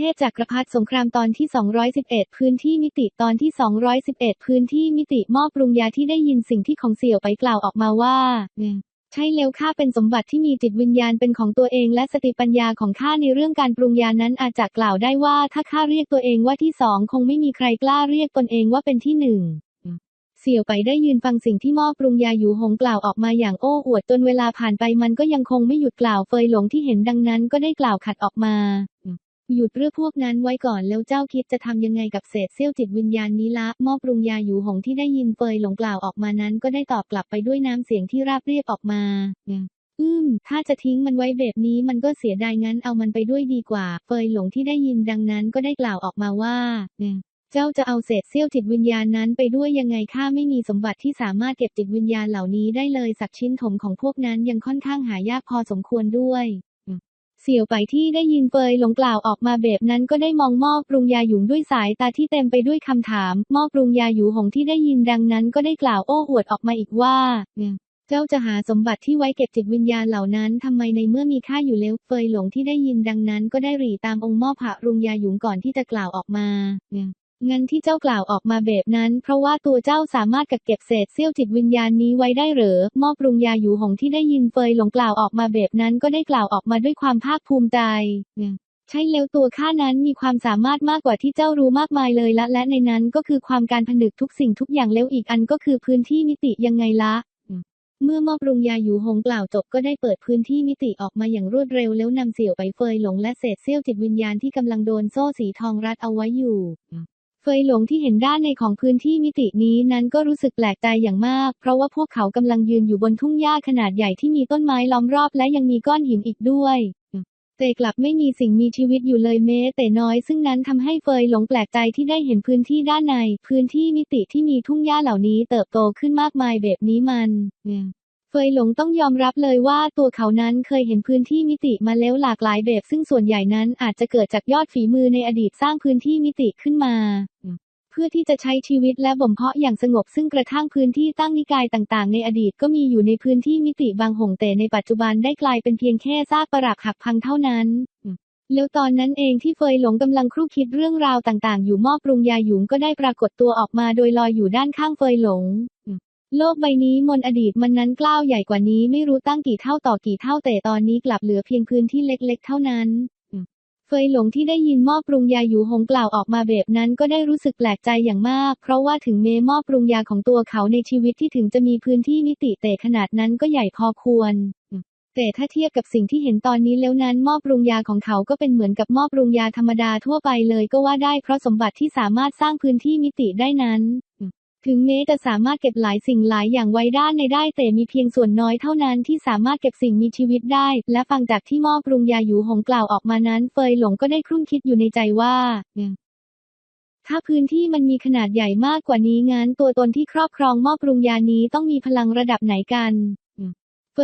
ทพจักรพรรดิสงครามตอนที่ 211 พื้นที่มิติตอนที่ 211 พื้นที่มิติมอบปรุงยาที่ได้ยินสิ่งที่ของเสี่ยวไปกล่าวออกมาว่าใช่แล้วข้าเป็นสมบัติที่มีจิตวิญญาณเป็นของตัวเองและสติปัญญาของข้าในเรื่องการปรุงยานั้นอาจจะกล่าวได้ว่าถ้าข้าเรียกตัวเองว่าที่สองคงไม่มีใครกล้าเรียกตนเองว่าเป็นที่หนึ่งเสี่ยวไปได้ยืนฟังสิ่งที่ม้อปรุงยาอยู่หงกล่าวออกมาอย่างโอ้อวดจนเวลาผ่านไปมันก็ยังคงไม่หยุดกล่าวเฟยหลงที่เห็นดังนั้นก็ได้กล่าวขัดออกมา หยุดเรื่องพวกนั้นไว้ก่อนแล้วเจ้าคิดจะทำยังไงกับเศษเสี้ยวจิตวิญญาณนี้ละม้อปรุงยาอยู่หงที่ได้ยินเฟยหลงกล่าวออกมานั้นก็ได้ตอบกลับไปด้วยน้ำเสียงที่ราบเรียบออกมาอืม ถ้าจะทิ้งมันไว้แบบนี้มันก็เสียดายงั้นเอามันไปด้วยดีกว่า เฟยหลงที่ได้ยินดังนั้นก็ได้กล่าวออกมาว่าเจ้าจะเอาเศษเสี้ยวจิตวิญญาณนั้นไปด้วยยังไงข้าไม่มีสมบัติที่สามารถเก็บจิตวิญญาณเหล่านี้ได้เลยสักชิ้นถมของพวกนั้นยังค่อนข้างหายากพอสมควรด้วย เสี่ยวไปที่ได้ยินเฟยหลงกล่าวออกมาแบบนั้นก็ได้มองหม้อปรุงยาหยุงด้วยสายตาที่เต็มไปด้วยคำถามหม้อปรุงยาหยูหงที่ได้ยินดังนั้นก็ได้กล่าวโอ้อวดออกมาอีกว่าเจ้าจะหาสมบัติที่ไว้เก็บจิตวิญญาณเหล่านั้นทำไมในเมื่อมีค่าอยู่แล้วเฟยหลงที่ได้ยินดังนั้น ก็ได้หรีตามองค์หม้อผะรุงยาหยุงก่อนที่จะกล่าวออกมา งั้นที่เจ้ากล่าวออกมาแบบนั้น เพราะว่าตัวเจ้าสามารถกักเก็บเศษเสี้ยวจิตวิญญาณนี้ไว้ได้หรือม้อปรุงยาหยูหงที่ได้ยินเฟยหลงกล่าวออกมาแบบนั้นก็ได้กล่าวออกมาด้วยความภาคภูมิใจใช่แล้วตัวข้านั้นมีความสามารถมากกว่าที่เจ้ารู้มากมายเลยละ และในนั้นก็คือความการผนึกทุกสิ่งทุกอย่างแล้วอีกอันก็คือพื้นที่มิติยังไงละเมื่อมอบรุงยาหยูหงกล่าวจบก็ได้เปิดพื้นที่มิติออกมาอย่างรวดเร็วแล้วนำเสี่ยวไปเฟยหลงและเศษเสี้ยวจิตวิญญาณที่กำลังโดนโซ่สีทองรัดเอาไว้อยู่ เฟยหลงที่เห็นด้านในของพื้นที่มิตินี้นั้นก็รู้สึกแปลกใจอย่างมาก เพราะว่าพวกเขากำลังยืนอยู่บนทุ่งหญ้าขนาดใหญ่ที่มีต้นไม้ล้อมรอบและยังมีก้อนหินอีกด้วยแต่กลับไม่มีสิ่งมีชีวิตอยู่เลยแม้แต่น้อยซึ่งนั้นทำให้เฟยหลงแปลกใจที่ได้เห็นพื้นที่ด้านใน พื้นที่มิติที่มีทุ่งหญ้าเหล่านี้เติบโตขึ้นมากมายแบบนี้มัน เฟยหลงต้องยอมรับเลยว่าตัวเขานั้นเคยเห็นพื้นที่มิติมาแล้วหลากหลายแบบซึ่งส่วนใหญ่นั้นอาจจะเกิดจากยอดฝีมือในอดีตสร้างพื้นที่มิติขึ้นมา เพื่อที่จะใช้ชีวิตและบ่มเพาะอย่างสงบซึ่งกระทั่งพื้นที่ตั้งนิกายต่างๆ ในอดีตก็มีอยู่ในพื้นที่มิติบางหงแต่ในปัจจุบันได้กลายเป็นเพียงแค่ซากปรักหักพังเท่านั้นแล้วตอนนั้นเองที่เฟยหลงกำลังครู่คิดเรื่องราวต่างๆ อยู่ม้อปรุงยาหยุงก็ได้ปรากฏตัวออกมาโดยลอยอยู่ด้านข้างเฟยหลง โลกใบนี้มนอดีตมันนั้นกล้าวใหญ่กว่านี้ไม่รู้ตั้งกี่เท่าต่อกี่เท่าแต่ตอนนี้กลับเหลือเพียงพื้นที่เล็กๆ เท่านั้น เฟยหลงที่ได้ยินหม้อปรุงยาอยู่หงกล่าวออกมาแบบนั้นก็ได้รู้สึกแปลกใจอย่างมาก เพราะว่าถึงเมหม้อปรุงยาของตัวเขาในชีวิตที่ถึงจะมีพื้นที่มิติแต่ขนาดนั้นก็ใหญ่พอควรแต่ถ้าเทียบกับสิ่งที่เห็นตอนนี้แล้วนั้นหม้อปรุงยาของเขาก็เป็นเหมือนกับหม้อปรุงยาธรรมดาทั่วไปเลยก็ว่าได้เพราะสมบัติที่สามารถสร้างพื้นที่มิติได้นั้น ถึงแม้จะสามารถเก็บหลายสิ่งหลายอย่างไว้ด้านในได้แต่มีเพียงส่วนน้อยเท่านั้นที่สามารถเก็บสิ่งมีชีวิตได้ และฟังจากที่หม้อปรุงยาอยู่หงกล่าวออกมานั้น เฟยหลงก็ได้ครุ่นคิดอยู่ในใจว่าถ้าพื้นที่มันมีขนาดใหญ่มากกว่านี้งั้นตัวตนที่ครอบครองหม้อปรุงยานี้ต้องมีพลังระดับไหนกัน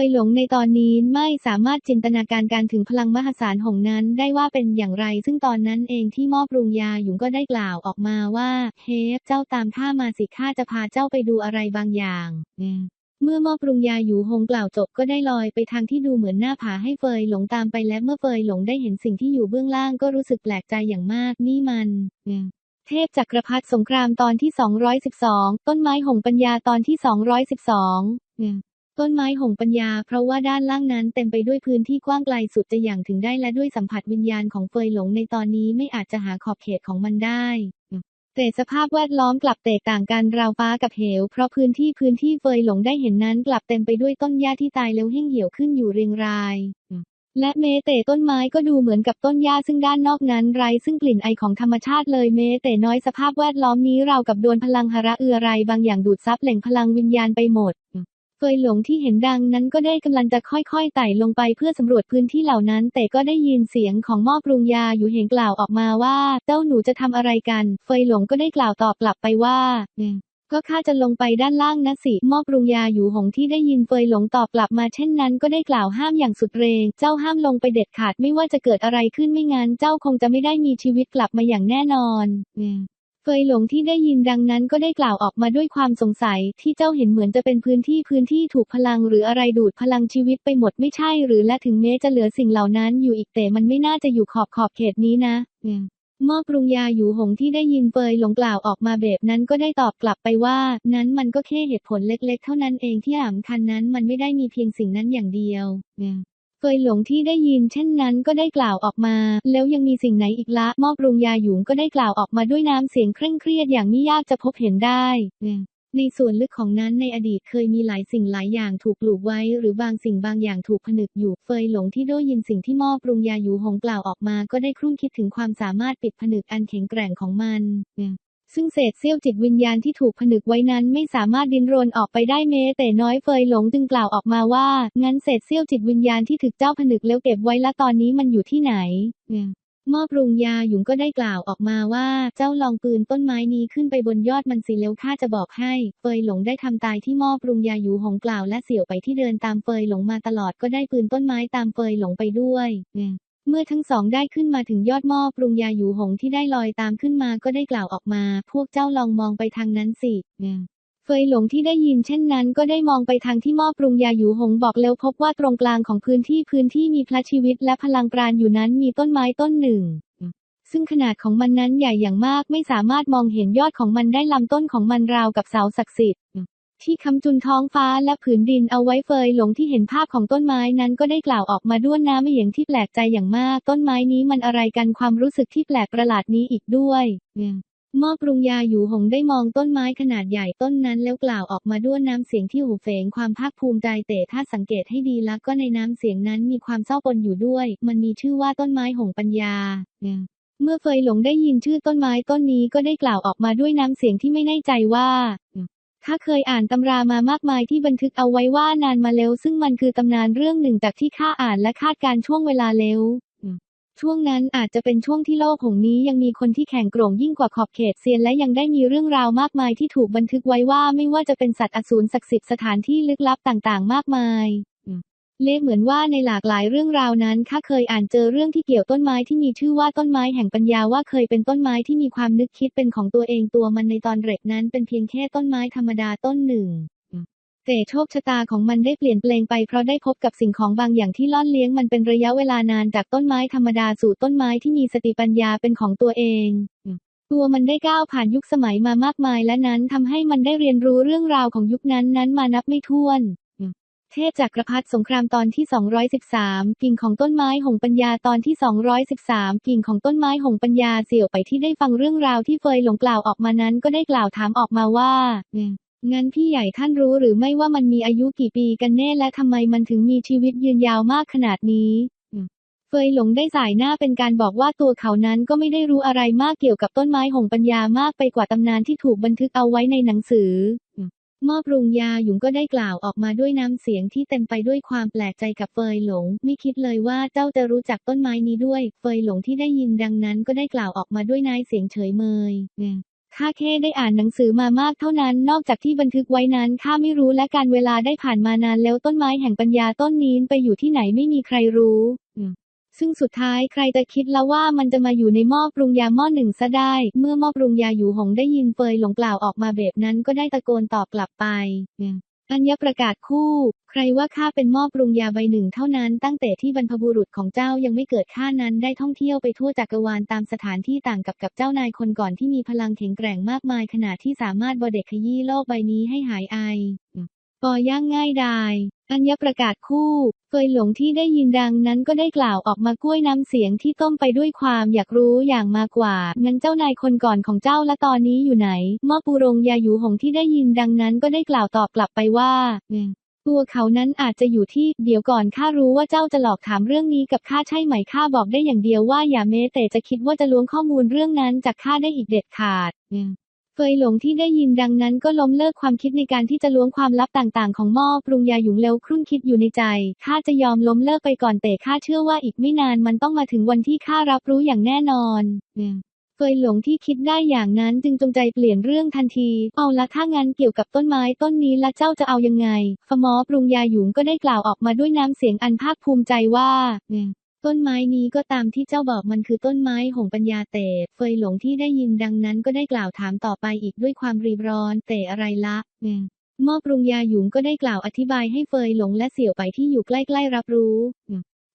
ยหลงในตอนนี้ไม่สามารถจินตนาการการถึงพลังมหาศาลของนั้นได้ว่าเป็นอย่างไร ซึ่งตอนนั้นเองที่ม้อปรุงยาหยุงก็ได้กล่าวออกมาว่า เฮฟเจ้าตามข้ามาสิข้าจะพาเจ้าไปดูอะไรบางอย่างเมื่อม้อปรุงยาอยู่หงกล่าวจบก็ได้ลอยไปทางที่ดูเหมือนหน้าผาให้เฟยหลงตามไปและเมื่อเฟยหลงได้เห็นสิ่งที่อยู่เบื้องล่างก็รู้สึกแปลกใจอย่างมากนี่มันเทพจักรพรรดิสงครามตอนที่ 212 ต้นไม้หงปัญญาตอนที่ 212 ต้นไม้หงปัญญาเพราะว่าด้านล่างนั้นเต็มไปด้วยพื้นที่กว้างไกลสุดจะอย่างถึงได้และด้วยสัมผัสวิญญาณของเฟยหลงในตอนนี้ไม่อาจจะหาขอบเขตของมันได้แต่สภาพแวดล้อมกลับแตกต่างกันราวฟ้ากับเหว เพราะพื้นที่พื้นที่เฟยหลงได้เห็นนั้นกลับเต็มไปด้วยต้นหญ้าที่ตายแล้วเหี่ยงเหี่ยวขึ้นอยู่เรียงรายและเมแต่ต้นไม้ก็ดูเหมือนกับต้นหญ้าซึ่งด้านนอกนั้นไรซึ่งกลิ่นไอของธรรมชาติเลยเมแต่น้อยสภาพแวดล้อมนี้เรากับโดนพลังหระเอือไรบางอย่างดูดซับแหล่งพลังวิญญาณไปหมด เฟยหลงที่เห็นดังนั้นก็ได้กำลังจะค่อยๆไต่ลงไปเพื่อสำรวจพื้นที่เหล่านั้น แต่ก็ได้ยินเสียงของหม้อปรุงยาอยู่เห็นกล่าวออกมาว่า เจ้าหนูจะทำอะไรกัน เฟยหลงก็ได้กล่าวตอบกลับไปว่าก็ข้าจะลงไปด้านล่างนะสิม้อปรุงยาอยู่หงที่ได้ยินเฟยหลงตอบกลับมาเช่นนั้นก็ได้กล่าวห้ามอย่างสุดเรง เจ้าห้ามลงไปเด็ดขาดไม่ว่าจะเกิดอะไรขึ้นไม่งั้นเจ้าคงจะไม่ได้มีชีวิตกลับมาอย่างแน่นอน เฟยหลงที่ได้ยินดังนั้นก็ได้กล่าวออกมาด้วยความสงสัย ที่เจ้าเห็นเหมือนจะเป็นพื้นที่พื้นที่ถูกพลังหรืออะไรดูดพลังชีวิตไปหมดไม่ใช่หรือและถึงแม้จะเหลือสิ่งเหล่านั้นอยู่อีกแต่มันไม่น่าจะอยู่ขอบขอบเขตนี้นะหม้อปรุงยาหยูหงที่ได้ยินเฟยหลงกล่าวออกมาแบบนั้นก็ได้ตอบกลับไปว่า นั้นมันก็แค่เหตุผลเล็ก ๆ เท่านั้นเองที่สำคัญนั้นมันไม่ได้มีเพียงสิ่งนั้นอย่างเดียว เฟยหลงที่ได้ยินเช่นนั้นก็ได้กล่าวออกมา แล้วยังมีสิ่งไหนอีกละมอปรุงยาหยูก็ได้กล่าวออกมาด้วยน้ำเสียงเคร่งเครียดอย่างไม่ยากจะพบเห็นได้ในส่วนลึกของนั้นในอดีตเคยมีหลายสิ่งหลายอย่างถูกปลูกไว้ หรือบางสิ่งบางอย่างถูกผนึกอยู่ เฟยหลงที่ได้ยินสิ่งที่ม้อปรุงยาหยูหงกล่าวออกมา ก็ได้ครุ่นคิดถึงความสามารถปิดผนึกอันแข็งแกร่งของมัน ซึ่งเศษเสี้ยวจิตวิญญาณที่ถูกผนึกไว้นั้นไม่สามารถดิ้นรนออกไปได้แม้แต่น้อยเฟยหลงจึงกล่าวออกมาว่า งั้นเศษเสี้ยวจิตวิญญาณที่ถึกเจ้าผนึกแล้วเก็บไว้ละตอนนี้มันอยู่ที่ไหนมอปรุงยาหยุงก็ได้กล่าวออกมาว่า เจ้าลองปืนต้นไม้นี้ขึ้นไปบนยอดมันสิแล้วข้าจะบอกให้เฟยหลงได้ทำตายที่มอปรุงยาหยูหงกล่าวและเสี่ยวไปที่เดินตามเฟยหลงมาตลอดก็ได้ปืนต้นไม้ตามเฟยหลงไปด้วย เมื่อทั้งสองได้ขึ้นมาถึงยอดหม้อปรุงยาหยูหงที่ได้ลอยตามขึ้นมาก็ได้กล่าวออกมา พวกเจ้าลองมองไปทางนั้นสิเฟยหลงที่ได้ยินเช่นนั้นก็ได้มองไปทางที่หม้อปรุงยาหยูหงบอกแล้วพบว่าตรงกลางของพื้นที่พื้นที่มีพระชีวิตและพลังปราณอยู่นั้นมีต้นไม้ต้นหนึ่ง ซึ่งขนาดของมันนั้นใหญ่อย่างมากไม่สามารถมองเห็นยอดของมันได้ลำต้นของมันราวกับเสาศักดิ์สิทธิ์ ที่คำจุนท้องฟ้าและผืนดินเอาไว้เฟยหลงที่เห็นภาพของต้นไม้นั้นก็ได้กล่าวออกมาด้วยน้ำเสียงที่แปลกใจอย่างมาก ต้นไม้นี้มันอะไรกันความรู้สึกที่แปลกประหลาดนี้อีกด้วยมอปรุงยาหยูหงได้มองต้นไม้ขนาดใหญ่ต้นนั้นแล้วกล่าวออกมาด้วยน้ำเสียงที่หูเฝงความภาคภูมิใจแต่ถ้าสังเกตให้ดีแล้วก็ในน้ำเสียงนั้นมีความเศร้าปนอยู่ด้วย มันมีชื่อว่าต้นไม้หงปัญญา เมื่อเฟยหลงได้ยินชื่อต้นไม้ต้นนี้ก็ได้กล่าวออกมาด้วยน้ำเสียงที่ไม่แน่ใจว่า ข้าเคยอ่านตำรามามากมายที่บันทึกเอาไว้ว่านานมาแล้ว ซึ่งมันคือตำนานเรื่องหนึ่งจากที่ข้าอ่านและคาดการช่วงเวลาแล้วช่วงนั้นอาจจะเป็นช่วงที่โลกหงนี้ยังมีคนที่แข่งโกร่งยิ่งกว่าขอบเขตเซียนและยังได้มีเรื่องราวมากมายที่ถูกบันทึกไว้ว่าไม่ว่าจะเป็นสัตว์อสูรศักดิ์สิทธิ์สถานที่ลึกลับต่างๆ มากมาย เล่เหมือนว่าในหลากหลายเรื่องราวนั้นข้าเคยอ่านเจอเรื่องที่เกี่ยวต้นไม้ที่มีชื่อว่าต้นไม้แห่งปัญญาว่าเคยเป็นต้นไม้ที่มีความนึกคิดเป็นของตัวเองตัวมันในตอนเร็กนั้นเป็นเพียงแค่ต้นไม้ธรรมดาต้นหนึ่งแต่โชคชะตาของมันได้เปลี่ยนแปลงไปเพราะได้พบกับสิ่งของบางอย่างที่ล่อนเลี้ยงมันเป็นระยะเวลานานจากต้นไม้ธรรมดาสู่ต้นไม้ที่มีสติปัญญาเป็นของตัวเองตัวมันได้ก้าวผ่านยุคสมัยมามากมายและนั้นทำให้มันได้เรียนรู้เรื่องราวของยุคนั้นนั้นมานับไม่ถ้วน เทพจักรพรรดิสงครามตอนที่ 213 กิ่งของต้นไม้หงปัญญาตอนที่ 213 กิ่งของต้นไม้หงปัญญาเสี่ยวไปที่ได้ฟังเรื่องราวที่เฟยหลงกล่าวออกมานั้นก็ได้กล่าวถามออกมาว่างั้นพี่ใหญ่ท่านรู้หรือไม่ว่ามันมีอายุกี่ปีกันแน่และทำไมมันถึงมีชีวิตยืนยาวมากขนาดนี้เฟยหลงได้สายหน้าเป็นการบอกว่าตัวเขานั้นก็ไม่ได้รู้อะไรมากเกี่ยวกับต้นไม้หงปัญญามากไปกว่าตำนานที่ถูกบันทึกเอาไว้ในหนังสือ มอบปรุงยาหยุงก็ได้กล่าวออกมาด้วยน้ำเสียงที่เต็มไปด้วยความแปลกใจกับเฟยหลง ไม่คิดเลยว่าเจ้าจะรู้จักต้นไม้นี้ด้วย เฟยหลงที่ได้ยินดังนั้นก็ได้กล่าวออกมาด้วยนายเสียงเฉยเมยข้าแค่ได้อ่านหนังสือมามากเท่านั้น นอกจากที่บันทึกไว้นั้นข้าไม่รู้และการเวลาได้ผ่านมานานแล้วต้นไม้แห่งปัญญาต้นนี้ไปอยู่ที่ไหนไม่มีใครรู้ ซึ่งสุดท้ายใครจะคิดแล้วว่ามันจะมาอยู่ในหม้อปรุงยาหม้อหนึ่งซะได้ เมื่อหม้อปรุงยาอยู่หงได้ยินเฟยหลงกล่าวออกมาแบบนั้นก็ได้ตะโกนตอบกลับไปอัญญประกาศคู่ ใครว่าข้าเป็นหม้อปรุงยาใบหนึ่งเท่านั้นตั้งแต่ที่บรรพบุรุษของเจ้ายังไม่เกิดข้านั้นได้ท่องเที่ยวไปทั่วจักรวาลตามสถานที่ต่างกับกับเจ้านายคนก่อนที่มีพลังแข็งแกร่งมากมายขนาดที่สามารถบเด็กขยี้โลกใบนี้ให้หายไอปอย่างง่ายดายอัญญประกาศคู่ เฟยหลงที่ได้ยินดังนั้นก็ได้กล่าวออกมากล้วยน้ำเสียงที่ต้มไปด้วยความอยากรู้อย่างมากกว่า งั้นเจ้านายคนก่อนของเจ้าและตอนนี้อยู่ไหนมอปูรงยาอยู่หงที่ได้ยินดังนั้นก็ได้กล่าวตอบกลับไปว่าตัวเขานั้นอาจจะอยู่ที่ เดี๋ยวก่อนข้ารู้ว่าเจ้าจะหลอกถามเรื่องนี้กับข้าใช่ไหมข้าบอกได้อย่างเดียวว่าอย่าเมแต่จะคิดว่าจะล้วงข้อมูลเรื่องนั้นจากข้าได้อีกเด็ดขาด เฟยหลงที่ได้ยินดังนั้นก็ล้มเลิกความคิดในการที่จะล้วงความลับต่างๆ ของหม้อปรุงยาหยุงเร็วครุ่นคิดอยู่ในใจ ข้าจะยอมล้มเลิกไปก่อนแต่ข้าเชื่อว่าอีกไม่นานมันต้องมาถึงวันที่ข้ารับรู้อย่างแน่นอนเฟยหลงที่คิดได้อย่างนั้นจึงจงใจเปลี่ยนเรื่องทันที เอาละถ้างั้นเกี่ยวกับต้นไม้ต้นนี้ละเจ้าจะเอายังไง ฟมอปรุงยาหยุงก็ได้กล่าวออกมาด้วยน้ำเสียงอันภาคภูมิใจว่า ต้นไม้นี้ก็ตามที่เจ้าบอกมันคือต้นไม้หงปัญญาเตเฟยหลงที่ได้ยินดังนั้นก็ได้กล่าวถามต่อไปอีกด้วยความรีบร้อนแต่อะไรละหม้อปรุงยาหยุงก็ได้กล่าวอธิบายให้เฟยหลงและเสี่ยวไปที่อยู่ใกล้ๆรับรู้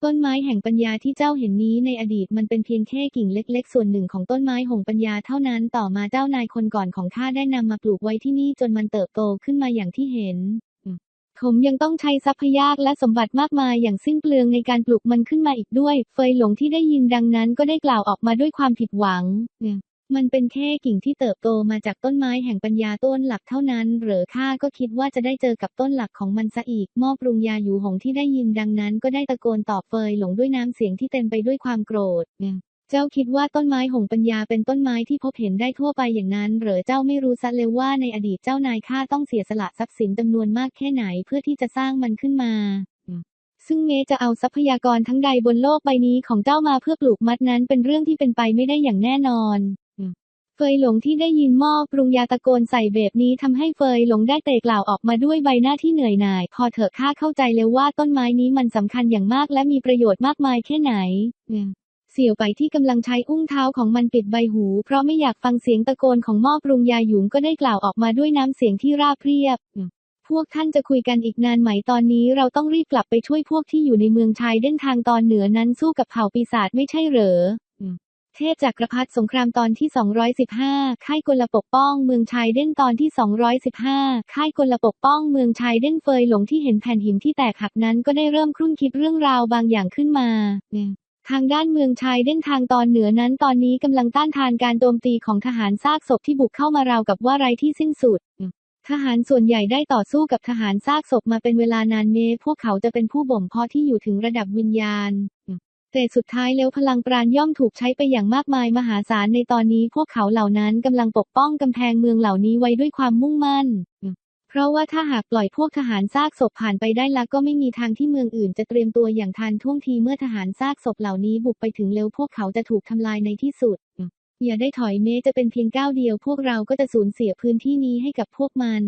ต้นไม้แห่งปัญญาที่เจ้าเห็นนี้ในอดีตมันเป็นเพียงแค่กิ่งเล็ก ๆ ส่วนหนึ่งของต้นไม้หงปัญญาเท่านั้นต่อมาเจ้านายคนก่อนของข้าได้นำมาปลูกไว้ที่นี่จนมันเติบโตขึ้นมาอย่างที่เห็น ผมยังต้องใช้ทรัพยากและสมบัติมากมายอย่างสิ้นเปลืองในการปลูกมันขึ้นมาอีกด้วย เฟยหลงที่ได้ยินดังนั้นก็ได้กล่าวออกมาด้วยความผิดหวัง มันเป็นแค่กิ่งที่เติบโตมาจากต้นไม้แห่งปัญญาต้นหลักเท่านั้น เหรือข้าก็คิดว่าจะได้เจอกับต้นหลักของมันซะอีก มอปรุงยาอยู่หงที่ได้ยินดังนั้น ก็ได้ตะโกนตอบเฟยหลงด้วยน้ำเสียงที่เต็มไปด้วยความโกรธ เจ้าคิดว่าต้นไม้หงปัญญาเป็นต้นไม้ที่พบเห็นได้ทั่วไปอย่างนั้นเหรือเจ้าไม่รู้ซะเลยว่าในอดีตเจ้านายข้าต้องเสียสละทรัพย์สินจำนวนมากแค่ไหนเพื่อที่จะสร้างมันขึ้นมาซึ่งเมจะเอาทรัพยากรทั้งใดบนโลกใบนี้ของเจ้ามาเพื่อปลูกมัดนั้นเป็นเรื่องที่เป็นไปไม่ได้อย่างแน่นอนเฟยหลงที่ได้ยินหม้อปรุงยาตะโกนใส่เบบนี้ทำให้เฟยหลงได้เตะกล่าวออกมาด้วยใบหน้าที่เหนื่อยหน่าย พอเถอะข้าเข้าใจแล้วว่าต้นไม้นี้มันสำคัญอย่างมากและมีประโยชน์มากมายแค่ไหน เสี่ยวไปที่กำลังใช้อุ้งเท้าของมันปิดใบหู เพราะไม่อยากฟังเสียงตะโกนของหม้อปรุงยาหยุงก็ได้กล่าวออกมาด้วยน้ำเสียงที่ราบเรียบ พวกท่านจะคุยกันอีกนานไหมตอนนี้เราต้องรีบกลับไปช่วยพวกที่อยู่ในเมืองชายเด่นทางตอนเหนือนั้นสู้กับเผ่าปีศาจไม่ใช่เหรอเทพจักรพรรดิสงครามตอนที่ 215 ค่ายกลปกป้องเมืองชายเด่นตอนที่ 215 ค่ายกลปกป้องเมืองชายเด่นเฟยหลงที่เห็นแผ่นหินที่แตกหักนั้นก็ได้เริ่มครุ่นคิดเรื่องราวบางอย่างขึ้นมา ทางด้านเมืองชายเด่นทางตอนเหนือนั้นตอนนี้กำลังต้านทานการโจมตีของทหารซากศพที่บุกเข้ามาราวกับว่าไร้ที่สิ้นสุด ทหารส่วนใหญ่ได้ต่อสู้กับทหารซากศพมาเป็นเวลานานเมพวกเขาจะเป็นผู้บ่มเพาะที่อยู่ถึงระดับวิญญาณ แต่สุดท้ายแล้วพลังปราณย่อมถูกใช้ไปอย่างมากมายมหาศาลในตอนนี้พวกเขาเหล่านั้นกำลังปกป้องกำแพงเมืองเหล่านี้ไว้ด้วยความมุ่งมั่น เพราะว่าถ้าหากปล่อยพวกทหารซากศพผ่านไปได้ละก็ไม่มีทางที่เมืองอื่นจะเตรียมตัวอย่างทันท่วงทีเมื่อทหารซากศพเหล่านี้บุกไปถึงเร็วพวกเขาจะถูกทำลายในที่สุด อย่าได้ถอยเมจะเป็นเพียงก้าวเดียว พวกเราก็จะสูญเสียพื้นที่นี้ให้กับพวกมัน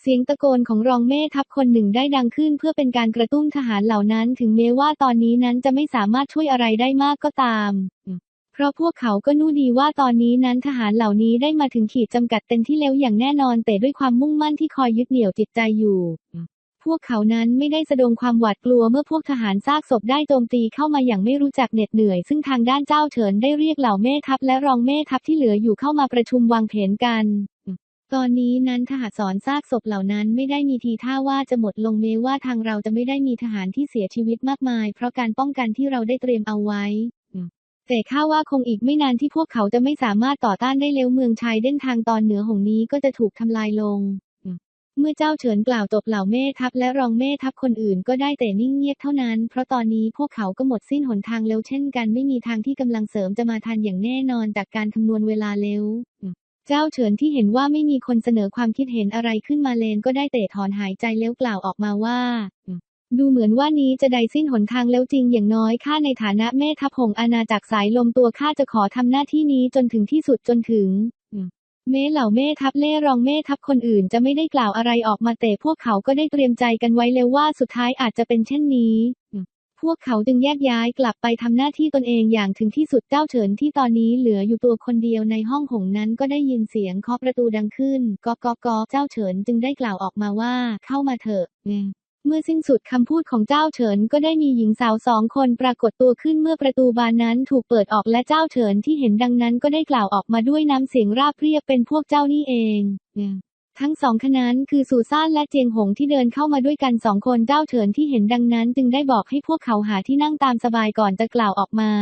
เสียงตะโกนของรองแม่ทัพคนหนึ่งได้ดังขึ้นเพื่อเป็นการกระตุ้นทหารเหล่านั้น ถึงแม้ว่าตอนนี้นั้นจะไม่สามารถช่วยอะไรได้มากก็ตาม เพราะพวกเขาก็นู่ดีว่าตอนนี้นั้นทหารเหล่านี้ได้มาถึงขีดจำกัดเต็มที่แล้วอย่างแน่นอนแต่ด้วยความมุ่งมั่นที่คอยยึดเหนี่ยวจิตใจอยู่ พวกเขานั้นไม่ได้แสดงความหวาดกลัวเมื่อพวกทหารซากศพได้โจมตีเข้ามาอย่างไม่รู้จักเหน็ดเหนื่อย ซึ่งทางด้านเจ้าเฉินได้เรียกเหล่าแม่ทัพและรองแม่ทัพที่เหลืออยู่เข้ามาประชุมวางแผนกันตอนนี้นั้นทหารสอนซากศพเหล่านั้นไม่ได้มีทีท่าว่าจะหมดลงเมว่าทางเราจะไม่ได้มีทหารที่เสียชีวิตมากมาย เพราะการป้องกันที่เราได้เตรียมเอาไว้ แต่ข้าว่าคงอีกไม่นานที่พวกเขาจะไม่สามารถต่อต้านได้แล้วเมืองชายเด่นทางตอนเหนือหงนี้ก็จะถูกทำลายลง เมื่อเจ้าเฉินกล่าวจบเหล่าแม่ทัพและรองแม่ทัพคนอื่นก็ได้แต่นิ่งเงียบเท่านั้น เพราะตอนนี้พวกเขาก็หมดสิ้นหนทางแล้วเช่นกันไม่มีทางที่กำลังเสริมจะมาทันอย่างแน่นอนจากการคำนวณเวลาเร็วเจ้าเฉินที่เห็นว่าไม่มีคนเสนอความคิดเห็นอะไรขึ้นมาเลนก็ได้แต่ถอนหายใจแล้วกล่าวออกมาว่า ดูเหมือนว่านี้จะได้สิ้นหนทางแล้วจริงอย่างน้อยข้าในฐานะแม่ทัพหงอาณาจักรสายลมตัวข้าจะขอทำหน้าที่นี้จนถึงที่สุดจนถึงแม้เหล่าแม่ทัพเล่รองแม่ทัพคนอื่นจะไม่ได้กล่าวอะไรออกมาแต่พวกเขาก็ได้เตรียมใจกันไว้แล้วว่าสุดท้ายอาจจะเป็นเช่นนี้ พวกเขาจึงแยกย้ายกลับไปทำหน้าที่ตนเองอย่างถึงที่สุดเจ้าเฉินที่ตอนนี้เหลืออยู่ตัวคนเดียวในห้องหงนั้นก็ได้ยินเสียงเคาะประตูดังขึ้น กอกกอเจ้าเฉินจึงได้กล่าวออกมาว่าเข้ามาเถอะ เมื่อสิ้นสุดคำพูดของเจ้าเฉินก็ได้มีหญิงสาวสองคนปรากฏตัวขึ้นเมื่อประตูบานนั้นถูกเปิดออกและเจ้าเฉินที่เห็นดังนั้นก็ได้กล่าวออกมาด้วยน้ำเสียงราบเรียบเป็นพวกเจ้านี่เอง ทั้งสองคณะนั้นคือซูซ่านและเจียงหงที่เดินเข้ามาด้วยกันสองคนเจ้าเฉินที่เห็นดังนั้น จึงได้บอกให้พวกเขาหาที่นั่งตามสบายก่อนจะกล่าวออกมา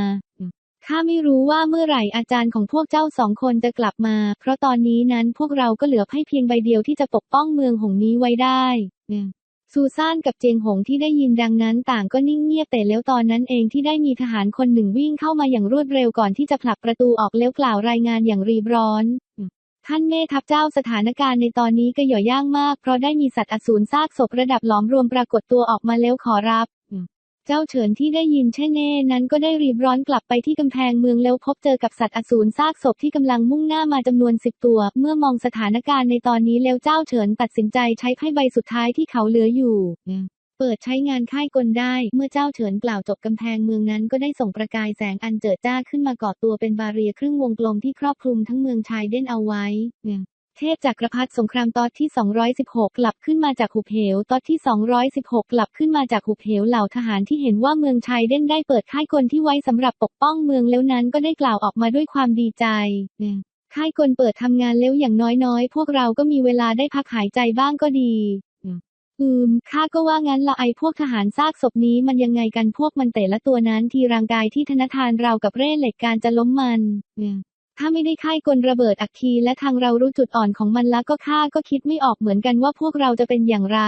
ข้าไม่รู้ว่าเมื่อไหร่อาจารย์ของพวกเจ้าสองคนจะกลับมา เพราะตอนนี้นั้นพวกเราก็เหลือไพ่เพียงใบเดียวที่จะปกป้องเมืองหงนี้ไว้ได้ ซูซานกับเจงหงที่ได้ยินดังนั้นต่างก็นิ่งเงียบแต่แล้วตอนนั้นเองที่ได้มีทหารคนหนึ่งวิ่งเข้ามาอย่างรวดเร็วก่อนที่จะผลักประตูออกแล้วกล่าวรายงานอย่างรีบร้อน ท่านแม่ทัพเจ้าสถานการณ์ในตอนนี้ก็หย่อย่างมาก เพราะได้มีสัตว์อสูรซากศพระดับหลอมรวมปรากฏตัวออกมาแล้วขอรับ เจ้าเฉินที่ได้ยินเช่นเน่นั้นก็ได้รีบร้อนกลับไปที่กำแพงเมืองแล้วพบเจอกับสัตว์อสูรซากศพที่กำลังมุ่งหน้ามาจำนวนสิบตัว เมื่อมองสถานการณ์ในตอนนี้แล้วเจ้าเฉินตัดสินใจใช้ไพ่ใบสุดท้ายที่เขาเหลืออยู่เปิดใช้งานค่ายกลได้ เมื่อเจ้าเฉินกล่าวจบกำแพงเมืองนั้นก็ได้ส่งประกายแสงอันเจิดจ้าขึ้นมาก่อตัวเป็นบาเรียครึ่งวงกลมที่ครอบคลุมทั้งเมืองชายเด่นเอาไว้ เทพจักรพรรดิสงครามตอนที่ 216 กลับขึ้นมาจากหุบเหวตอนที่ 216 กลับขึ้นมาจากหุบเหวเหล่าทหารที่เห็นว่าเมืองชัยเด่นได้เปิดค่ายกลที่ไว้สำหรับปกป้องเมืองแล้วนั้นก็ได้กล่าวออกมาด้วยความดีใจค่ายกลเปิดทำงานแล้วอย่างน้อยๆ พวกเราก็มีเวลาได้พักหายใจบ้างก็ดี อืม ข้าก็ว่างั้นละไอพวกทหารซากศพนี้มันยังไงกันพวกมันแต่ละตัวนั้นทีร่างกายที่ธนทานเรากับเร่เหล็กการจะล้มมันเนี่ย ถ้าไม่ได้ค่ายกลระเบิดอัคคีและทางเรารู้จุดอ่อนของมันแล้วก็ข้าก็คิดไม่ออกเหมือนกันว่าพวกเราจะเป็นอย่างไร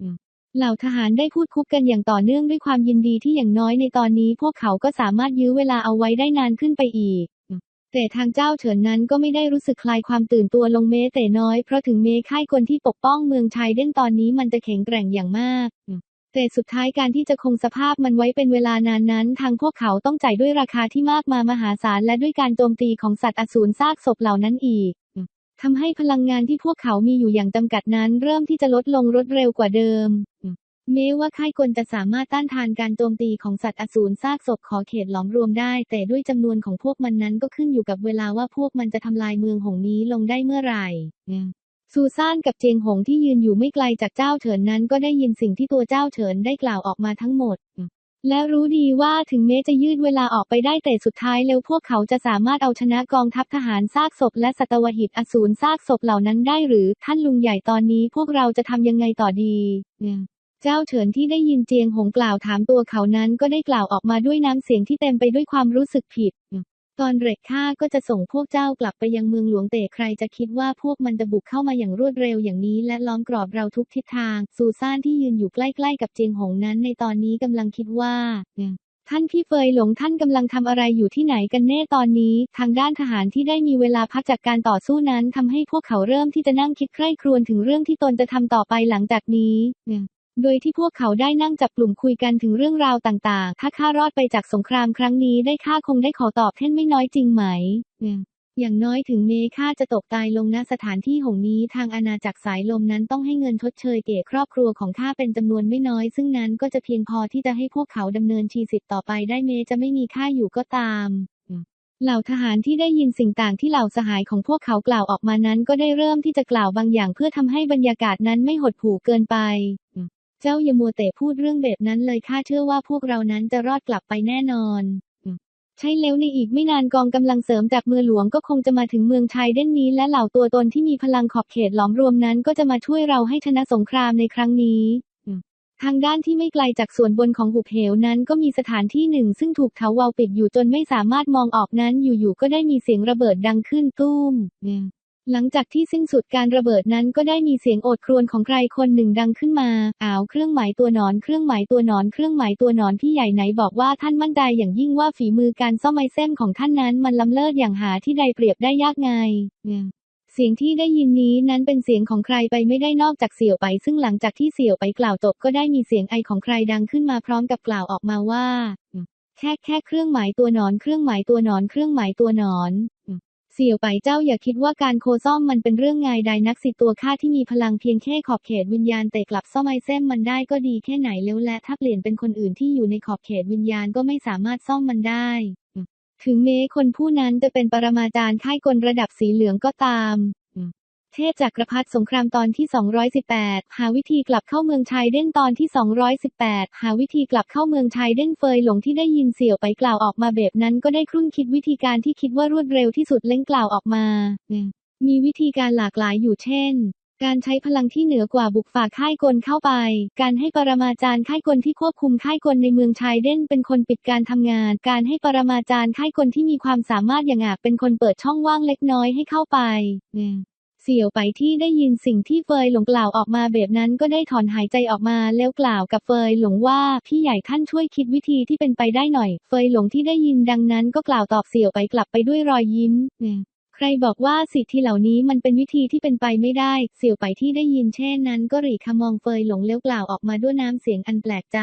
อืมเหล่าทหารได้พูดคุบกันอย่างต่อเนื่องด้วยความยินดีที่อย่างน้อยในตอนนี้พวกเขาก็สามารถยื้อเวลาเอาไว้ได้นานขึ้นไปอีก แต่ทางเจ้าเฉินนั้นก็ไม่ได้รู้สึกคลายความตื่นตัวลงเมแต่น้อยเพราะถึงเมค่ายคนที่ปกป้องเมืองชายเด่นตอนนี้มันจะแข็งแกร่งอย่างมาก แต่สุดท้ายการที่จะคงสภาพมันไว้เป็นเวลานานนั้น ทางพวกเขาต้องจ่ายด้วยราคาที่มากมามหาศาลและด้วยการโจมตีของสัตว์อสูรซากศพเหล่านั้นอีกทำให้พลังงานที่พวกเขามีอยู่อย่างจำกัดนั้น เริ่มที่จะลดลงรวดเร็วกว่าเดิมแม้ว่าค่ายกลจะสามารถต้านทานการโจมตีของสัตว์อสูรซากศพขอเขตหลอมรวมได้ แต่ด้วยจำนวนของพวกมันนั้นก็ขึ้นอยู่กับเวลาว่าพวกมันจะทำลายเมืองหงนี้ลงได้เมื่อไหร่ ซูซานกับเจงหงที่ยืนอยู่ไม่ไกลจากเจ้าเฉินนั้นก็ได้ยินสิ่งที่ตัวเจ้าเฉินได้กล่าวออกมาทั้งหมด และรู้ดีว่าถึงแม้จะยืดเวลาออกไปได้แต่สุดท้ายแล้วพวกเขาจะสามารถเอาชนะกองทัพทหารซากศพและสัตวหิตอสูรซากศพเหล่านั้นได้หรือท่านลุงใหญ่ตอนนี้พวกเราจะทำยังไงต่อดีเนี่ยเจ้าเฉินที่ได้ยินเจียงหงกล่าวถามตัวเขานั้นก็ได้กล่าวออกมาด้วยน้ำเสียงที่เต็มไปด้วยความรู้สึกผิด ตอนเร็กข้าก็จะส่งพวกเจ้ากลับไปยังเมืองหลวงแต่ใครจะคิดว่าพวกมันจะบุกเข้ามาอย่างรวดเร็วอย่างนี้และล้อมกรอบเราทุกทิศทาง ซูซานที่ยืนอยู่ใกล้ๆกับเจียงหงนั้นในตอนนี้กำลังคิดว่าท่านพี่เฟยหลงท่านกำลังทำอะไรอยู่ที่ไหนกันแน่ตอนนี้ ทางด้านทหารที่ได้มีเวลาพักจากการต่อสู้นั้นทำให้พวกเขาเริ่มที่จะนั่งคิดใคร่ครวญถึงเรื่องที่ตนจะทำต่อไปหลังจากนี้ โดยที่พวกเขาได้นั่งจับกลุ่มคุยกันถึงเรื่องราวต่างๆ ถ้าข้ารอดไปจากสงครามครั้งนี้ได้ข้าคงได้ขอตอบแทนไม่น้อยจริงไหม อย่างน้อยถึงเมข้าจะตกตายลงณสถานที่หงนี้ทางอาณาจักรสายลมนั้นต้องให้เงินทดเชยเก่ครอบครัวของข้าเป็นจำนวนไม่น้อย ซึ่งนั้นก็จะเพียงพอที่จะให้พวกเขาดำเนินชีวิตต่อไปได้เมจะไม่มีข้าอยู่ก็ตามเหล่าทหารที่ได้ยินสิ่งต่างที่เหล่าสหายของพวกเขากล่าวออกมานั้นก็ได้เริ่มที่จะกล่าวบางอย่างเพื่อทำให้บรรยากาศนั้นไม่หดหู่เกินไป จ้าอย่ามัวแต่พูดเรื่องแบบนั้นเลยข้าเชื่อว่าพวกเรานั้นจะรอดกลับไปแน่นอน ใช่แล้วในอีกไม่นานกองกำลังเสริมจากเมืองหลวงก็คงจะมาถึงเมืองชายเด่นนี้และเหล่าตัวตนที่มีพลังขอบเขตหลอมรวมนั้นก็จะมาช่วยเราให้ชนะสงครามในครั้งนี้ทางด้านที่ไม่ไกลจากส่วนบนของหุบเหวนั้นก็มีสถานที่หนึ่ง ซึ่งถูกเถาวาปิดอยู่จนไม่สามารถมองออกนั้นอยู่ๆก็ได้มีเสียงระเบิดดังขึ้นตุ้ม หลังจากที่สิ้นสุดการระเบิดนั้นก็ได้มีเสียงโอดครวญของใครคนหนึ่งดังขึ้นมา อ้าวเครื่องหมายตัวหนอนเครื่องหมายตัวหนอนเครื่องหมายตัวหนอนพี่ใหญ่ไหนบอกว่าท่านมั่นใจอย่างยิ่งว่าฝีมือการซ่อมไม้เส้นของท่านนั้นมันล้ำเลิศอย่างหาที่ใดเปรียบได้ยากไงเสียงที่ได้ยินนี้นั้นเป็นเสียงของใครไปไม่ได้นอกจากเสี่ยวไป ซึ่งหลังจากที่เสี่ยวไปกล่าวจบก็ได้มีเสียงไอของใครดังขึ้นมาพร้อมกับกล่าวออกมาว่า แค่แค่เครื่องหมายตัวหนอนเครื่องหมายตัวหนอนเครื่องหมายตัวหนอน เสี่ยวไปเจ้าอย่าคิดว่าการโคซ่อมมันเป็นเรื่องง่ายใดนักสิตัวข้าที่มีพลังเพียงแค่ขอบเขตวิญญาณแต่กลับซ่อมไอเส้มมันได้ก็ดีแค่ไหนแล้วและถ้าเปลี่ยนเป็นคนอื่นที่อยู่ในขอบเขตวิญญาณก็ไม่สามารถซ่อมมันได้ ถึงแม้คนผู้นั้นจะเป็นปรมาจารย์ค่ายกลระดับสีเหลืองก็ตาม เทพจักรพรรดิสงครามตอนที่ 218 หาวิธีกลับเข้าเมืองชายเด่นตอนที่ 218 หาวิธีกลับเข้าเมืองชายเด่นเฟยหลงที่ได้ยินเสี่ยวไปกล่าวออกมาแบบนั้นก็ได้ครุ่นคิดวิธีการที่คิดว่ารวดเร็วที่สุดเล่งกล่าวออกมา มีวิธีการหลากหลายอยู่เช่นการใช้พลังที่เหนือกว่าบุกฝ่าค่ายกลเข้าไป การให้ปรมาจารย์ค่ายกลที่ควบคุมค่ายกลในเมืองชายเด่นเป็นคนปิดการทำงาน การให้ปรมาจารย์ค่ายกลที่มีความสามารถอย่างอาจเป็นคนเปิดช่องว่างเล็กน้อยให้เข้าไป เสี่ยวไปที่ได้ยินสิ่งที่เฟยหลงกล่าวออกมาแบบนั้นก็ได้ถอนหายใจออกมาแล้วกล่าวกับเฟยหลงว่าพี่ใหญ่ท่านช่วยคิดวิธีที่เป็นไปได้หน่อย เฟยหลงที่ได้ยินดังนั้นก็กล่าวตอบเสี่ยวไปกลับไปด้วยรอยยิ้มใครบอกว่าสิทธิเหล่านี้มันเป็นวิธีที่เป็นไปไม่ได้ เสี่ยวไปที่ได้ยินเช่นนั้นก็หรีคมองเฟยหลงแล้วกล่าวออกมาด้วยน้ำเสียงอันแปลกใจ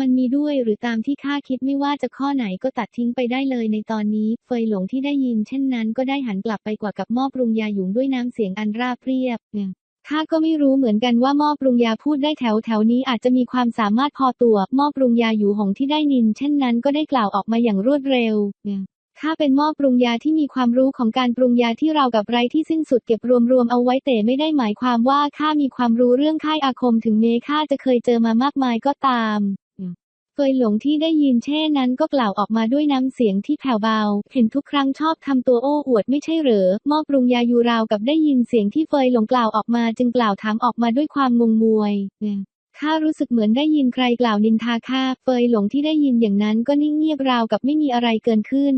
มันมีด้วยหรือตามที่ข้าคิดไม่ว่าจะข้อไหนก็ตัดทิ้งไปได้เลยในตอนนี้ เฟยหลงที่ได้ยินเช่นนั้นก็ได้หันกลับไปกว่ากับม้อปรุงยาหยุงด้วยน้ำเสียงอันราบเรียบเนี่ยข้าก็ไม่รู้เหมือนกันว่าหม้อปรุงยาพูดได้แถวแถวนี้อาจจะมีความสามารถพอตัวหม้อปรุงยาอยู่หงที่ได้นิน เช่นนั้นก็ได้กล่าวออกมาอย่างรวดเร็วเนี่ยข้าเป็นหม้อปรุงยาที่มีความรู้ของการปรุงยาที่เรากับไรที่สิ้นสุดเก็บรวมๆเอาไว้แต่ไม่ได้หมายความว่าข้ามีความรู้เรื่องค่ายอาคมถึงแม้ข้าจะเคยเจอมามากมายก็ตาม เฟยหลงที่ได้ยินเช่นนั้นก็กล่าวออกมาด้วยน้ำเสียงที่แผ่วเบา เห็นทุกครั้งชอบทำตัวโอ้อวดไม่ใช่เหรอมอบปรุงยาอยู่ราวกับได้ยินเสียงที่เฟยหลงกล่าวออกมาจึงกล่าวถามออกมาด้วยความงงงวยข้ารู้สึกเหมือนได้ยินใครกล่าวนินทาข้าเฟยหลงที่ได้ยินอย่างนั้นก็นิ่งเงียบราวกับไม่มีอะไรเกินขึ้น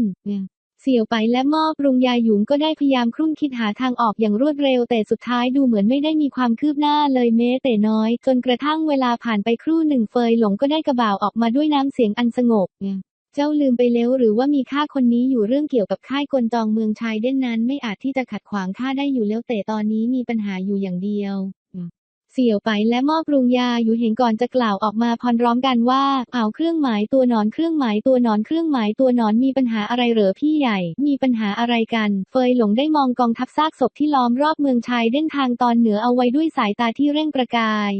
เสี่ยวไปและมอปรุงยาหยุงก็ได้พยายามครุ่นคิดหาทางออกอย่างรวดเร็ว แต่สุดท้ายดูเหมือนไม่ได้มีความคืบหน้าเลยแม้แต่น้อย จนกระทั่งเวลาผ่านไปครู่หนึ่งเฟยหลงก็ได้กระบ่าวออกมาด้วยน้ำเสียงอันสงบเจ้าลืมไปแล้วหรือว่ามีข้าคนนี้อยู่เรื่องเกี่ยวกับค่ายกลจองเมืองชายเด่นนั้น ไม่อาจที่จะขัดขวางข้าได้อยู่แล้วแต่ตอนนี้มีปัญหาอยู่อย่างเดียว เสี่ยวไปและม้อปรุงยาอยู่เห็นก่อนจะกล่าวออกมาพรร้อมกันว่าเอาเครื่องหมายตัวหนอนเครื่องหมายตัวหนอนเครื่องหมายตัวหนอนมีปัญหาอะไรเหรอพี่ใหญ่ มีปัญหาอะไรกัน เฟยหลงได้มองกองทัพซากศพที่ล้อมรอบเมืองชายเด่นทางตอนเหนือเอาไว้ด้วยสายตาที่เร่งประกาย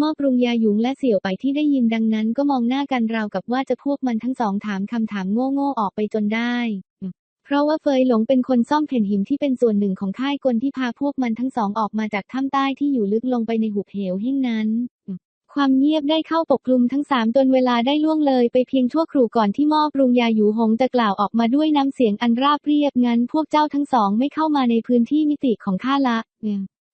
ม้อปรุงยาหยุงและเสี่ยวไปที่ได้ยินดังนั้นก็มองหน้ากันราวกับว่าจะพวกมันทั้งสองถามคำถามโง่ๆออกไปจนได้ เพราะว่าเฟยหลงเป็นคนซ่อมแผ่นหินที่เป็นส่วนหนึ่งของค่ายกลที่พาพวกมันทั้งสองออกมาจากถ้ำใต้ที่อยู่ลึกลงไปในหุบเหวแห่งนั้น ความเงียบได้เข้าปกคลุมทั้งสามจนเวลาได้ล่วงเลยไปเพียงชั่วครู่ก่อนที่หม้อปรุงยาหยูหงจะกล่าวออกมาด้วยน้ำเสียงอันราบเรียบงั้นพวกเจ้าทั้งสองไม่เข้ามาในพื้นที่มิติของข้าละ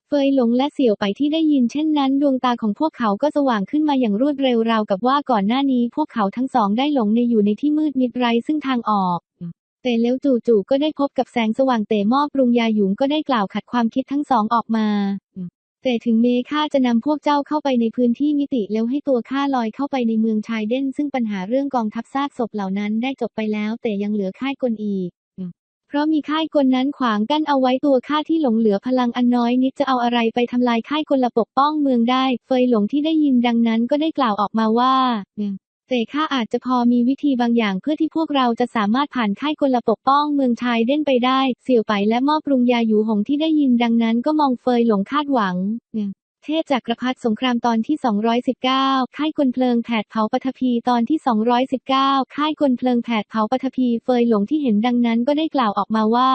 เฟยหลงและเสี่ยวไปที่ได้ยินเช่นนั้น ดวงตาของพวกเขาก็สว่างขึ้นมาอย่างรวดเร็วราวกับว่าก่อนหน้านี้พวกเขาทั้งสองได้หลงในอยู่ในที่มืดมิดไรซึ่งทางออก แต่แล้วจู่ๆก็ได้พบกับแสงสว่างเตหม้อปรุงยาหยุงก็ได้กล่าวขัดความคิดทั้งสองออกมาแต่ถึงเมข้าจะนำพวกเจ้าเข้าไปในพื้นที่มิติแล้วให้ตัวข้าลอยเข้าไปในเมืองชายเด่น ซึ่งปัญหาเรื่องกองทัพซากศพเหล่านั้นได้จบไปแล้ว แต่ยังเหลือค่ายกลอีก เพราะมีค่ายกลนั้นขวางกั้นเอาไว้ตัวข้าที่หลงเหลือพลังอันน้อยนิดจะเอาอะไรไปทำลายค่ายกลละปกป้องเมืองได้ เฟยหลงที่ได้ยินดังนั้นก็ได้กล่าวออกมาว่า แต่ข้าอาจจะพอมีวิธีบางอย่างเพื่อที่พวกเราจะสามารถผ่านค่ายกลปกป้องเมืองชายเด่นไปได้ เสี่ยวไปและม้อปรุงยาหยูหงที่ได้ยินดังนั้นก็มองเฟยหลงคาดหวังเทพจักรพรรดิสงครามตอนที่ 219 ค่ายกลเพลิงแผดเผาปฐพีตอนที่ 219 ค่ายกลเพลิงแผดเผาปฐพีเฟยหลงที่เห็นดังนั้นก็ได้กล่าวออกมาว่า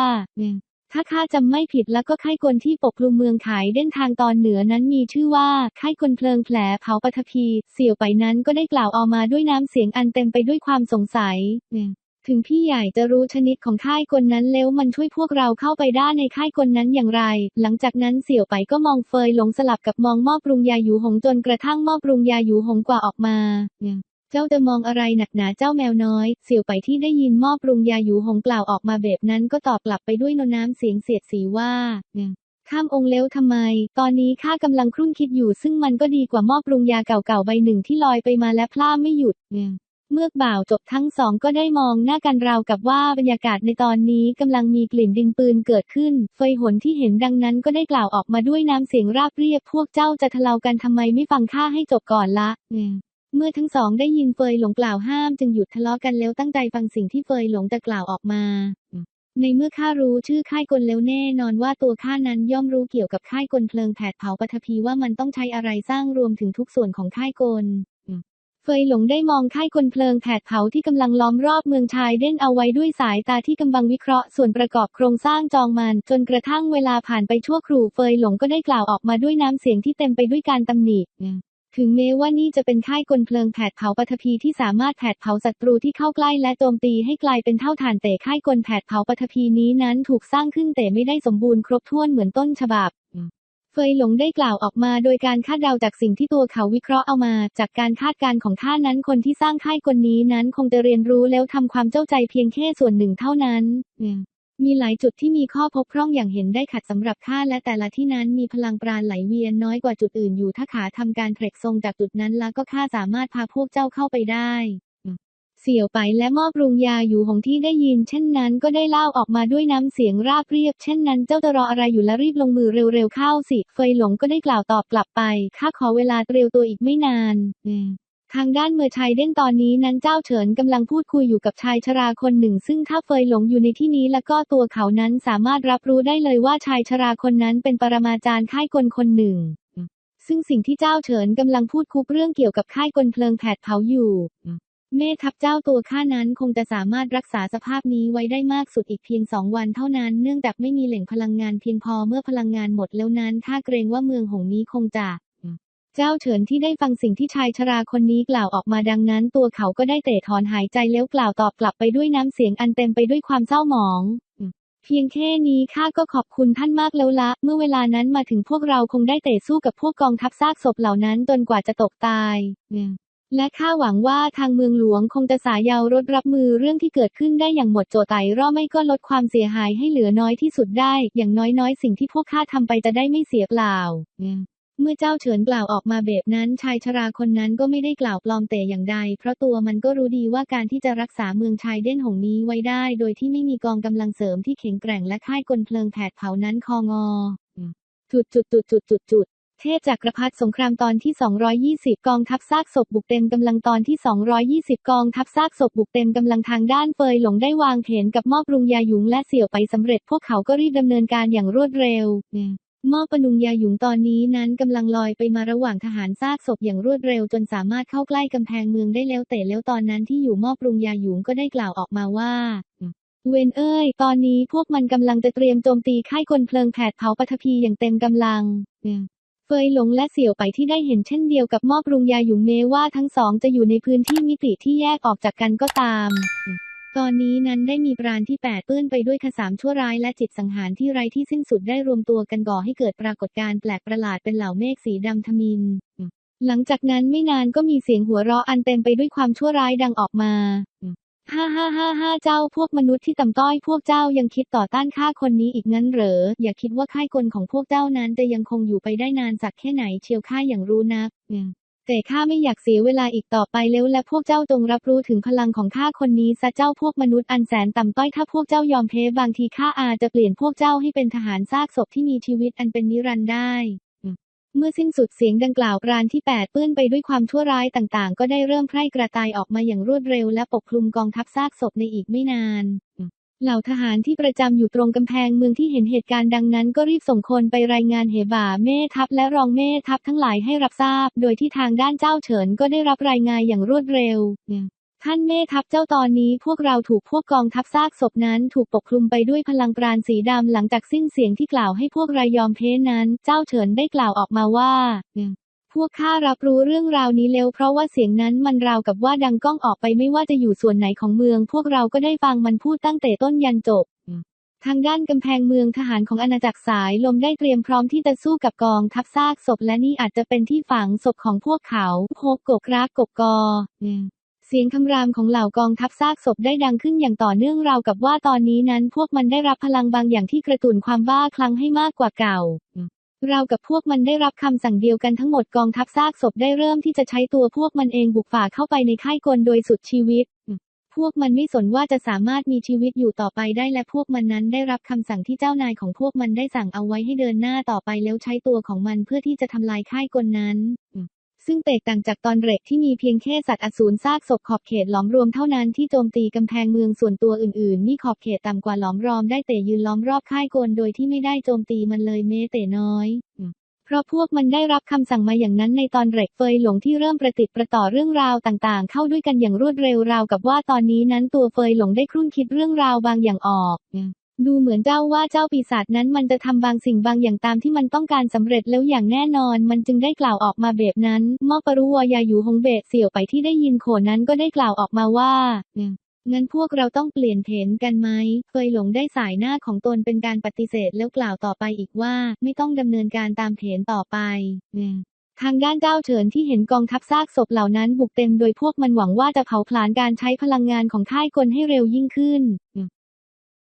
ถ้าข้าจำไม่ผิดแล้วก็ค่ายกลที่ปกคลุมเมืองขายเด่นทางตอนเหนือนั้นมีชื่อว่าค่ายกลเพลิงแผลเผาปฐพี เสี่ยวไปนั้นก็ได้กล่าวออกมาด้วยน้ำเสียงอันเต็มไปด้วยความสงสัย ถึงพี่ใหญ่จะรู้ชนิดของค่ายกลนั้นแล้วมันช่วยพวกเราเข้าไปได้ในค่ายกลนั้นอย่างไร หลังจากนั้นเสี่ยวไปก็มองเฟยหลงสลับกับมองม้อปรุงยาหยูหงจนกระทั่งม้อปรุงยาหยูหงกว่าออกมา เจ้าจะมองอะไรหนักหนาเจ้าแมวน้อย เสี่ยวไปที่ได้ยินหม้อปรุงยาหยูหงกล่าวออกมาแบบนั้นก็ตอบกลับไปด้วยนน้ำเสียงเสียดสีว่าข้ามองเล้วทำไม ตอนนี้ข้ากำลังครุ่นคิดอยู่ซึ่งมันก็ดีกว่าหม้อปรุงยาเก่าๆใบหนึ่งที่ลอยไปมาและพล่าไม่หยุดเมื่อบ่าวจบทั้งสองก็ได้มองหน้ากันราวกับว่าบรรยากาศในตอนนี้กำลังมีกลิ่นดินปืนเกิดขึ้น เฟยหนที่เห็นดังนั้นก็ได้กล่าวออกมาด้วยน้ำเสียงราบเรียบพวกเจ้าจะทะเลากันทำไมไม่ฟังข้าให้จบก่อนละ เมื่อทั้งสองได้ยินเฟยหลงกล่าวห้ามจึงหยุดทะเลาะกันแล้วตั้งใจฟังสิ่งที่เฟยหลงจะกล่าวออกมา ในเมื่อข้ารู้ชื่อค่ายกลแล้วแน่นอนว่าตัวข้านั้นย่อมรู้เกี่ยวกับค่ายกลเพลิงแผดเผาปฐพีว่ามันต้องใช้อะไรสร้างรวมถึงทุกส่วนของค่ายกลเฟยหลงได้มองค่ายกลเพลิงแผดเผาที่กำลังล้อมรอบเมืองชายเด่นเอาไว้ด้วยสายตาที่กำบังวิเคราะห์ส่วนประกอบโครงสร้างจองมัน จนกระทั่งเวลาผ่านไปชั่วครู่เฟยหลงก็ได้กล่าวออกมาด้วยน้ำเสียงที่เต็มไปด้วยการตำหนิ ถึงแม้ว่านี่จะเป็นค่ายกลเพลิงแผดเผาปฐพีที่สามารถแผดเผาศัตรูที่เข้าใกล้และโจมตีให้กลายเป็นเท่าฐานแต่ค่ายกลแผดเผาปฐพีนี้นั้นถูกสร้างขึ้นแต่ไม่ได้สมบูรณ์ครบถ้วนเหมือนต้นฉบับเฟยหลงได้กล่าวออกมาโดยการคาดเดาจากสิ่งที่ตัวเขาวิเคราะห์เอามา จากการคาดการณ์ของข้านั้นคนที่สร้างค่ายกลนี้นั้นคงจะเรียนรู้แล้วทำความเจ้าใจเพียงแค่ส่วนหนึ่งเท่านั้น มีหลายจุดที่มีข้อบกพร่องอย่างเห็นได้ขัดสำหรับข้าและแต่ละที่นั้นมีพลังปราณไหลเวียนน้อยกว่าจุดอื่นอยู่ถ้าขาทำการเทรคทรงจากจุดนั้นแล้วก็ข้าสามารถพาพวกเจ้าเข้าไปได้ เสี่ยวไปและมอบรุงยาอยู่หงที่ได้ยิน เช่นนั้นก็ได้เล่าออกมาด้วยน้ำเสียงราบเรียบ เช่นนั้นเจ้าจะรออะไรอยู่และรีบลงมือเร็วๆเข้าสิ เฟยหลงก็ได้กล่าวตอบกลับไปข้าขอเวลาเตรียวตัวอีกไม่นาน ทางด้านเมอร์ชัยเด่นตอนนี้นั้นเจ้าเฉินกำลังพูดคุยอยู่กับชายชราคนหนึ่ง ซึ่งถ้าเฟยหลงอยู่ในที่นี้แล้วก็ตัวเขานั้นสามารถรับรู้ได้เลยว่าชายชราคนนั้นเป็นปรมาจารย์ค่ายกลคนหนึ่ง ซึ่งสิ่งที่เจ้าเฉินกำลังพูดคุยเรื่องเกี่ยวกับค่ายกลเพลิงแผดเผาอยู่แม่ทัพเจ้าตัวข้านั้นคงจะสามารถรักษาสภาพนี้ไว้ได้มากสุดอีกเพียงสองวันเท่านั้น เนื่องจากไม่มีแหล่งพลังงานเพียงพอเมื่อพลังงานหมดแล้วนั้นข้าเกรงว่าเมืองหงนี้คงจะ เจ้าเฉินที่ได้ฟังสิ่งที่ชายชราคนนี้กล่าวออกมาดังนั้น ตัวเขาก็ได้เตะถอนหายใจแล้วกล่าวตอบกลับไปด้วยน้ำเสียงอันเต็มไปด้วยความเศร้าหมอง เพียงแค่นี้ข้าก็ขอบคุณท่านมากแล้วละ เมื่อเวลานั้นมาถึงพวกเราคงได้เตะสู้กับพวกกองทัพซากศพเหล่านั้นจนกว่าจะตกตายและข้าหวังว่าทางเมืองหลวงคงจะสายาวรถรับมือเรื่องที่เกิดขึ้นได้อย่างหมดโจไตร่อไม่ก็ลดความเสียหายให้เหลือน้อยที่สุดได้ อย่างน้อยๆ สิ่งที่พวกข้าทำไปจะได้ไม่เสียเปล่า เมื่อเจ้าเฉินกล่าวออกมาแบบนั้นชายชราคนนั้นก็ไม่ได้กล่าวปลอมแต่อย่างใด เพราะตัวมันก็รู้ดีว่าการที่จะรักษาเมืองชายเด่นหงนี้ไว้ได้ โดยที่ไม่มีกองกำลังเสริมที่แข็งแกร่งและค่ายกลเพลิงแผดเผานั้นคองอจุดจุดจุดจุดจุดจุดเทพจักรพรรดิสงครามตอนที่ 220 กองทัพซากศพบุกเต็มกำลังตอนที่ 220 กองทัพซากศพบุกเต็มกำลังทางด้านเฟยหลงได้วางแผนกับมอบรุงยาหยุงและเสี่ยวไปสำเร็จพวกเขาก็รีบดำเนินการอย่างรวดเร็ว หม้อปนุงยาหยุงตอนนี้นั้นกำลังลอยไปมาระหว่างทหารซากศพอย่างรวดเร็วจนสามารถเข้าใกล้กำแพงเมืองได้แล้วแต่แล้วตอนนั้นที่อยู่หม้อปรุงยาหยุงก็ได้กล่าวออกมาว่า เวนเอ้ย ตอนนี้พวกมันกำลังจะเตรียมโจมตีค่ายกลเพลิงแผดเผาปฐพีอย่างเต็มกำลังเฟยหลงและเสี่ยวไปที่ได้เห็นเช่นเดียวกับหม้อปรุงยาหยุงเมว่าทั้งสองจะอยู่ในพื้นที่มิติที่แยกออกจากกันก็ตาม ตอนนี้นั้นได้มีปราณที่แปดเปื้อนไปด้วยขสามชั่วร้ายและจิตสังหารที่ไร้ที่สิ้นสุดได้รวมตัวกันก่อให้เกิดปรากฏการณ์แปลกประหลาดเป็นเหล่าเมฆสีดำทมิน หลังจากนั้นไม่นานก็มีเสียงหัวเราะอันเต็มไปด้วยความชั่วร้ายดังออกมาฮ่าฮ่าฮ่าฮ่าเจ้าพวกมนุษย์ที่ต่ำต้อยพวกเจ้ายังคิดต่อต้านข้าคนนี้อีกงั้นเหรอ อย่าคิดว่าค่ายกลของพวกเจ้านั้นจะยังคงอยู่ไปได้นานสักแค่ไหนเชียวข้าอย่างรู้นัก แต่ข้าไม่อยากเสียเวลาอีกต่อไปแล้วและพวกเจ้าจงรับรู้ถึงพลังของข้าคนนี้ซะเจ้าพวกมนุษย์อันแสนต่ำต้อยถ้าพวกเจ้ายอมแพ้บางทีข้าอาจจะเปลี่ยนพวกเจ้าให้เป็นทหารซากศพที่มีชีวิตอันเป็นนิรันดร์ได้เมื่อสิ้นสุดเสียงดังกล่าวปราณที่แปดเปื้อนไปด้วยความชั่วร้ายต่างๆ ก็ได้เริ่มแพร่กระจายออกมาอย่างรวดเร็วและปกคลุมกองทัพซากศพในอีกไม่นาน เหล่าทหารที่ประจำอยู่ตรงกำแพงเมืองที่เห็นเหตุการณ์ดังนั้นก็รีบส่งคนไปรายงานเหบ่าเม่ทัพและรองเม่ทัพทั้งหลายให้รับทราบ โดยที่ทางด้านเจ้าเฉินก็ได้รับรายงานอย่างรวดเร็ว ท่านเม่ทัพเจ้าตอนนี้พวกเราถูกพวกกองทัพซากศพนั้นถูกปกคลุมไปด้วยพลังปราณสีดำหลังจากสิ้นเสียงที่กล่าวให้พวกรายยอมเพนั้น เจ้าเฉินได้กล่าวออกมาว่า วกข้ารับรู้เรื่องราวนี้แล้วเพราะว่าเสียงนั้นมันราวกับว่าดังก้องออกไปไม่ว่าจะอยู่ส่วนไหนของเมือง พวกเราก็ได้ฟังมันพูดตั้งแต่ต้นยันจบ ทางด้านกำแพงเมืองทหารของอาณาจักรสายลมได้เตรียมพร้อมที่จะสู้กับกองทัพซากศพและนี่อาจจะเป็นที่ฝังศพของพวกเขาโฮกกกรากกกอเสียงคำรามของเหล่ากองทัพซากศพได้ดังขึ้นอย่างต่อเนื่องราวกับว่าตอนนี้นั้น พวกมันได้รับพลังบางอย่างที่กระตุ้นความบ้าคลั่งให้มากกว่าเก่า ราวกับพวกมันได้รับคำสั่งเดียวกันทั้งหมดกองทัพซากศพได้เริ่มที่จะใช้ตัวพวกมันเองบุกฝ่าเข้าไปในค่ายกลโดยสุดชีวิต พวกมันไม่สนว่าจะสามารถมีชีวิตอยู่ต่อไปได้และพวกมันนั้นได้รับคำสั่งที่เจ้านายของพวกมันได้สั่งเอาไว้ให้เดินหน้าต่อไปแล้วใช้ตัวของมันเพื่อที่จะทำลายค่ายกลนั้น ซึ่งแตกต่างจากตอนเรกที่มีเพียงแค่สัตว์อสูรซากศพขอบเขตล้อมรวมเท่านั้นที่โจมตีกำแพงเมืองส่วนตัวอื่นๆ นี่ขอบเขตต่ำกว่าล้อมรอมได้แต่ยืนล้อมรอบค่ายโกลโดยที่ไม่ได้โจมตีมันเลยแม้แต่น้อยเพราะพวกมันได้รับคำสั่งมาอย่างนั้นในตอนเรกเฟยหลงที่เริ่มประติดประต่อเรื่องราวต่างๆ เข้าด้วยกันอย่างรวดเร็วราวกับว่าตอนนี้นั้นตัวเฟยหลงได้ครุ่นคิดเรื่องราวบางอย่างออก ดูเหมือนเจ้าว่าเจ้าปีศาจนั้นมันจะทำบางสิ่งบางอย่างตามที่มันต้องการสำเร็จแล้วอย่างแน่นอน มันจึงได้กล่าวออกมาแบบนั้นมอปรุวายาอยู่ฮงเบะเสี่ยวไปที่ได้ยินโขนนั้นก็ได้กล่าวออกมาว่างั้นพวกเราต้องเปลี่ยนเพนกันไหมเฟยหลงได้สายหน้าของตนเป็นการปฏิเสธแล้วกล่าวต่อไปอีกว่า ไม่ต้องดำเนินการตามเพนต่อไปทางด้านเจ้าเฉินที่เห็นกองทัพซากศพเหล่านั้นบุกเต็มโดยพวกมันหวังว่าจะเผาผลาญการใช้พลังงานของค่ายกลให้เร็วยิ่งขึ้น